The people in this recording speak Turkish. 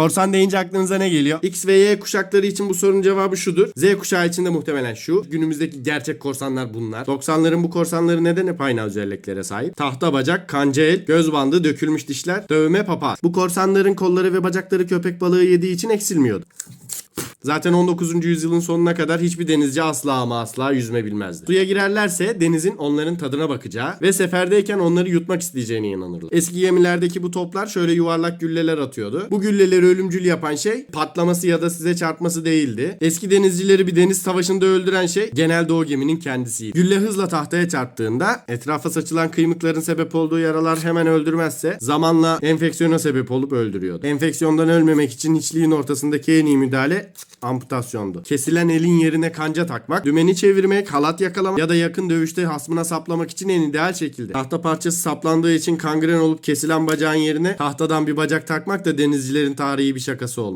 Korsan deyince aklınıza ne geliyor? X ve Y kuşakları için bu sorunun cevabı şudur. Z kuşağı için de muhtemelen şu. Günümüzdeki gerçek korsanlar bunlar. 90'ların bu korsanları neden hep aynı özelliklere sahip? Tahta bacak, kanca el, göz bandı, dökülmüş dişler, dövme papaz. Bu korsanların kolları ve bacakları köpek balığı yediği için eksilmiyordu. Zaten 19. yüzyılın sonuna kadar hiçbir denizci asla ama asla yüzme bilmezdi. Suya girerlerse denizin onların tadına bakacağı ve seferdeyken onları yutmak isteyeceğine inanırlar. Eski gemilerdeki bu toplar şöyle yuvarlak gülleler atıyordu. Bu gülleleri ölümcül yapan şey patlaması ya da size çarpması değildi. Eski denizcileri bir deniz savaşında öldüren şey genelde o geminin kendisiydi. Gülle hızla tahtaya çarptığında etrafa saçılan kıymıkların sebep olduğu yaralar hemen öldürmezse zamanla enfeksiyona sebep olup öldürüyordu. Enfeksiyondan ölmemek için hiçliğin ortasındaki en iyi müdahale amputasyondu. Kesilen elin yerine kanca takmak, dümeni çevirmek, halat yakalamak ya da yakın dövüşte hasmına saplamak için en ideal şekilde. Tahta parçası saplandığı için kangren olup kesilen bacağın yerine tahtadan bir bacak takmak da denizcilerin tarihi bir şakası olmalı.